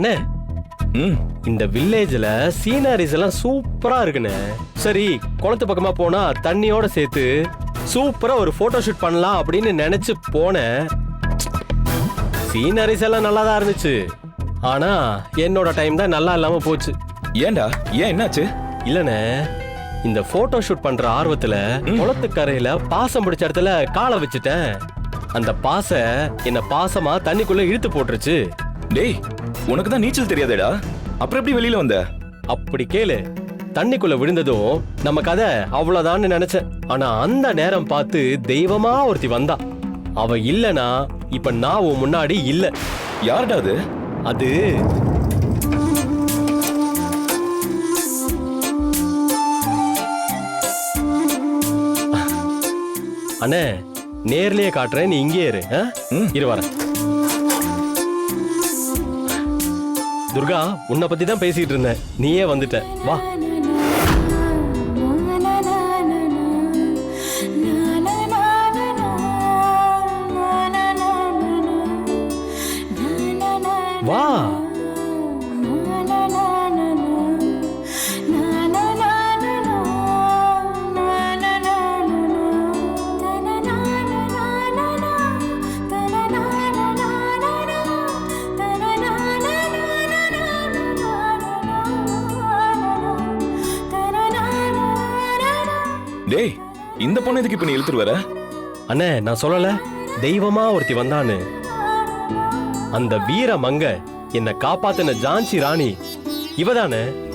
அண்ணே. ம். இந்த வில்லேஜ்ல சீனரிஸ் எல்லாம் சூப்பரா இருக்குண்ணே. சரி குளத்து பக்கமா போனா தண்ணியோட சேர்த்து சூப்பரா ஒரு போட்டோ ஷூட் பண்ணலாம் அப்படின்னு நினைச்சு போனேன் சீனரிஸ் எல்லாம் நல்லா தான் இருந்துச்சு. ஆனா என்னோட டைம் தான் நல்லா இல்லாம போச்சு. ஏன்டா? ஏன் என்னாச்சு? இல்லண்ணே இந்த போட்டோ ஷூட் பண்ற ஆர்வத்துல குளத்துக்கரையில பாசம் பிடிச்ச இடத்துல காலை வச்சுட்டேன். அந்த பாசை என்ன பாசமா தண்ணிக்குள்ள இழுத்து போட்டுருச்சு. டேய் உனக்கு தான் நீச்சல் தெரியாதேடா. அப்புறம் எப்படி வெளியில வந்த? அப்படி கேளு. தண்ணிக்குள்ள விழுந்ததும் நம்ம கதை அவ்வளவுதான்னு நினைச்சேன். ஆனா அந்த நேரம் பார்த்து தெய்வமா ஒருத்தி வந்தா. அவ இல்லனா இப்ப நான் உன் முன்னாடி இல்ல. யார்டா அது? அது அண்ணே நேர்லயே காட்டுறேன் நீ இங்கே இரு. இரு வரேன். துர்கா உன்னை பத்தி தான் பேசிட்டு இருந்தேன். நீயே வந்துட்ட. வா வா. டேய் இந்த பொண்ணு எதுக்கு இப்ப நீ இழுத்துட்டு வர? அண்ணே நான் சொல்லல. தெய்வமா ஒருத்தி வந்தான்னு. அந்த வீர மங்க என்னை காப்பாத்தின ஜான்சி ராணி. இவதானே?